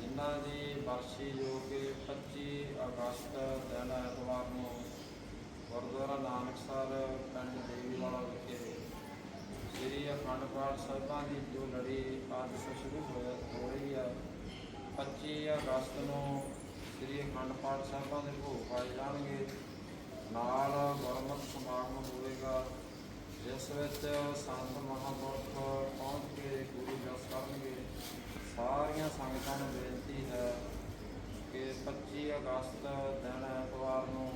ਜਿਨ੍ਹਾਂ ਦੀ ਬਰਸੀ ਜੋ ਕਿ 25 ਅਗਸਤ ਦਿਨ ਐਤਵਾਰ ਨੂੰ ਗੁਰਦੁਆਰਾ ਨਾਨਕਸਰ ਪਿੰਡ ਦੇਵੀਵਾਲਾ ਵਿਖੇ ਸ੍ਰੀ ਅਖੰਡ ਪਾਠ ਸਾਹਿਬਾਂ ਦੀ ਜੋ ਲੜੀ ਅੱਜ ਤੋਂ ਸ਼ੁਰੂ ਹੋ ਰਹੀ ਹੈ 25 ਅਗਸਤ ਨੂੰ ਸ੍ਰੀ ਅਖੰਡ ਪਾਠ ਸਾਹਿਬਾਂ ਦੇ ਭੋਗ ਪਾਏ ਜਾਣਗੇ ਨਾਲ ਗੁਰਮਤਿ ਸਮਾਗਮ ਹੋਵੇਗਾ ਜਿਸ ਵਿੱਚ ਸੰਤ ਮਹਾਂਪੁਰਖ ਪਹੁੰਚ ਕੇ ਗੁਰੂ ਜਸ ਕਰਨਗੇ ਸਾਰੀਆਂ ਸੰਗਤਾਂ ਨੂੰ ਬੇਨਤੀ ਹੈ ਕਿ 25 ਅਗਸਤ ਦਿਨ ਐਤਵਾਰ ਨੂੰ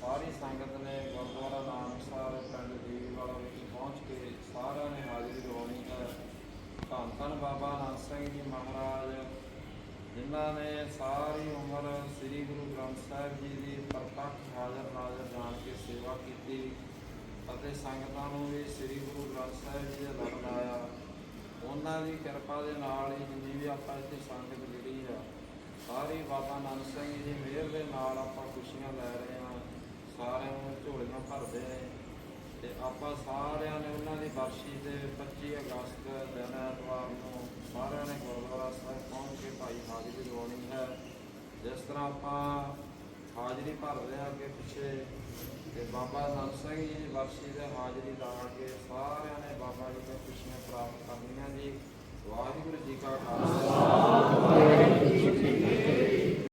ਸਾਰੀ ਸੰਗਤ ਨੇ ਗੁਰਦੁਆਰਾ ਨਾਨਕਸਰ ਪਿੰਡ ਜੀਵਾਲਾ ਵਿਖੇ ਪਹੁੰਚ ਕੇ ਸਾਰਿਆਂ ਨੇ ਹਾਜ਼ਰੀ ਦਿਵਾਉਣੀ ਹੈ। ਧੰਨ ਧੰਨ ਬਾਬਾ ਨਾਨਕ ਸਿੰਘ ਜੀ ਮਹਾਰਾਜ, ਜਿਨ੍ਹਾਂ ਨੇ ਸਾਰੀ ਉਮਰ ਸ੍ਰੀ ਗੁਰੂ ਗ੍ਰੰਥ ਸਾਹਿਬ ਜੀ ਦੀ ਪ੍ਰਤੱਖ ਹਾਜ਼ਰ ਨਾਜ਼ਰ ਜਾਣ ਕੇ ਸੇਵਾ ਕੀਤੀ। ਅਤੇ ਸੰਗਤਾਂ ਨੂੰ ਵੀ ਸ੍ਰੀ ਗੁਰੂ ਗ੍ਰੰਥ ਸਾਹਿਬ ਜੀ ਦਾ ਲੜ ਆਇਆ ਉਹਨਾਂ ਦੀ ਕਿਰਪਾ ਦੇ ਨਾਲ ਹੀ ਜਿੰਨੀ ਵੀ ਆਪਾਂ ਇੱਥੇ ਸੰਗਤ ਜਿਹੜੀ ਆ, ਸਾਰੀ ਬਾਬਾ ਨਾਨਕ ਸਿੰਘ ਜੀ ਦੀ ਮਿਹਰ ਦੇ ਨਾਲ ਆਪਾਂ ਖੁਸ਼ੀਆਂ ਲੈ ਰਹੇ ਹਾਂ, ਸਾਰਿਆਂ ਨੂੰ ਝੋਲੀਆਂ ਭਰਦੇ ਨੇ ਤੇ ਆਪਾਂ ਸਾਰਿਆਂ ਨੇ ਉਹਨਾਂ ਦੀ ਬਰਸ਼ੀ ਤੇ 25 ਅਗਸਤ ਦਿਨ ਐਤਵਾਰ ਨੂੰ ਸਾਰਿਆਂ ਨੇ ਗੁਰਦੁਆਰਾ ਸਾਹਿਬ ਪਹੁੰਚ ਕੇ ਭਾਈ ਹਾਜ਼ਰੀ ਲਵਾਉਣੀ ਹੈ। ਜਿਸ ਤਰ੍ਹਾਂ ਆਪਾਂ ਹਾਜ਼ਰੀ ਭਰਦੇ ਹਾਂ ਅੱਗੇ ਪਿੱਛੇ, ਤੇ ਬਾਬਾ ਨਾਨਕ ਸਿੰਘ ਜੀ ਦੀ ਬਰਸ਼ੀ ਹਾਜ਼ਰੀ ਲਾ ਕੇ ਸਾਰਿਆਂ ਨੇ ਬਾਬਾ ਜੀ ਦੀਆਂ ਖੁਸ਼ੀਆਂ ਪ੍ਰਾਪਤ ਕਰਨੀਆਂ ਜੀ। ਵਾਹਿਗੁਰੂ ਜੀ ਕਾ ਖਾਲਸਾ।